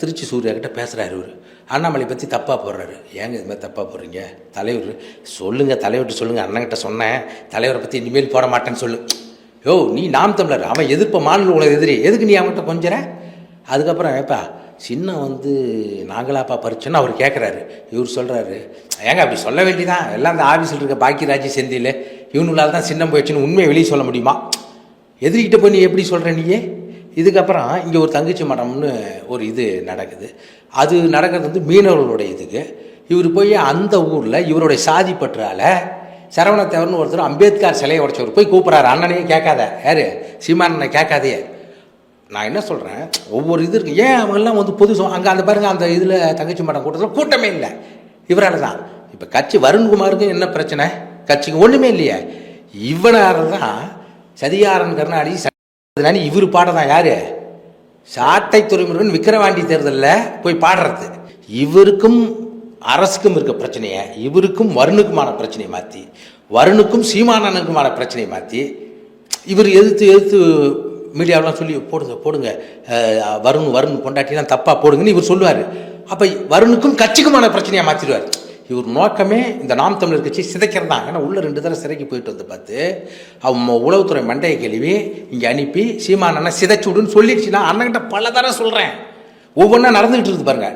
திருச்சி சூர்யா கிட்ட பேசுகிறாரு இவர். அண்ணாமலை பற்றி தப்பாக போடுறாரு. ஏங்க இது மாதிரி தப்பாக போடுறீங்க? தலைவர் சொல்லுங்கள் தலைவர்கிட்ட சொல்லுங்கள் அண்ணங்கிட்ட சொன்னேன். தலைவரை பற்றி இனிமேல் போட மாட்டேன்னு சொல்லு. யோ நீ நாம் தமிழர். அவன் எதிர்ப்ப மாநில உலக எதிரி. எதுக்கு நீ அவன்கிட்ட கொஞ்சற? அதுக்கப்புறம் ஏப்பா சின்ன வந்து நாங்களாப்பா பறிச்சோன்னு அவர் கேட்குறாரு இவர் சொல்கிறாரு ஏங்க அப்படி சொல்ல வேண்டியதான் எல்லாம் அந்த ஆஃபீஸில் இருக்க பாக்கியராஜ் செந்தியில் இவனுங்களால தான் சின்னம் போயிடுச்சுன்னு உண்மையை வெளியே சொல்ல முடியுமா? எதிரிக்கிட்ட போய் நீ எப்படி சொல்கிற நீயே? இதுக்கப்புறம் இங்கே ஒரு தங்கச்சி மடம்னு ஒரு இது நடக்குது. அது நடக்கிறது வந்து மீனவர்களுடைய இதுக்கு. இவர் போய் அந்த ஊரில் இவருடைய சாதி பற்றால சரவணத்தேவர்னு ஒருத்தர் அம்பேத்கர் சிலையை உடைச்சவர் போய் கூப்பிட்றாரு. அண்ணனையும் கேட்காத. யாரு? சீமானனை கேட்காதே. நான் என்ன சொல்கிறேன் ஒவ்வொரு இது இருக்கு. ஏன் அவங்கெல்லாம் வந்து பொது அங்கே அந்த பாருங்கள் அந்த இதில் தங்கச்சி மடம் கூட்டத்தில் கூட்டமே இல்லை. இவரால் தான். இப்போ கட்சி வருண்குமாருக்கும் என்ன பிரச்சனை? கட்சிக்கு ஒன்றுமே இல்லையே. இவனால் தான் சதிகாரன் கருணாநிதி அதனால இவர் பாடதான் யாரு? சாட்டை துறைமுருகன் விக்கிரவாண்டி தேர்தலில் போய் பாடுறது. இவருக்கும் அரசுக்கும் இருக்க பிரச்சனையை இவருக்கும் வருணுக்குமான பிரச்சனையை மாற்றி வருணுக்கும் சீமானனுக்குமான பிரச்சனையை மாற்றி இவர் எதிர்த்து எதிர்த்து மீடியாவெலாம் சொல்லி போடுங்க போடுங்க. வருண் வருண் பொண்டாட்டிலாம் தப்பாக போடுங்கன்னு இவர் சொல்லுவார். அப்போ வருணுக்கும் கட்சிக்குமான பிரச்சனையாக மாற்றிடுவார் இவர் நோக்கமே இந்த நாம் தமிழர் கட்சி சிதைக்கிறது தான் ஏன்னா உள்ளே ரெண்டு தடவை சிறைக்கு போயிட்டு வந்து பார்த்து அவன் உளவுத்துறை மண்டையை கழுவி இங்கே அனுப்பி சீமான் அண்ணன் சிதைச்சு விடுன்னு சொல்லிடுச்சுன்னா அண்ணன்கிட்ட பல தடவை சொல்கிறேன் ஒவ்வொன்றா நடந்துக்கிட்டு இருக்குது பாருங்க.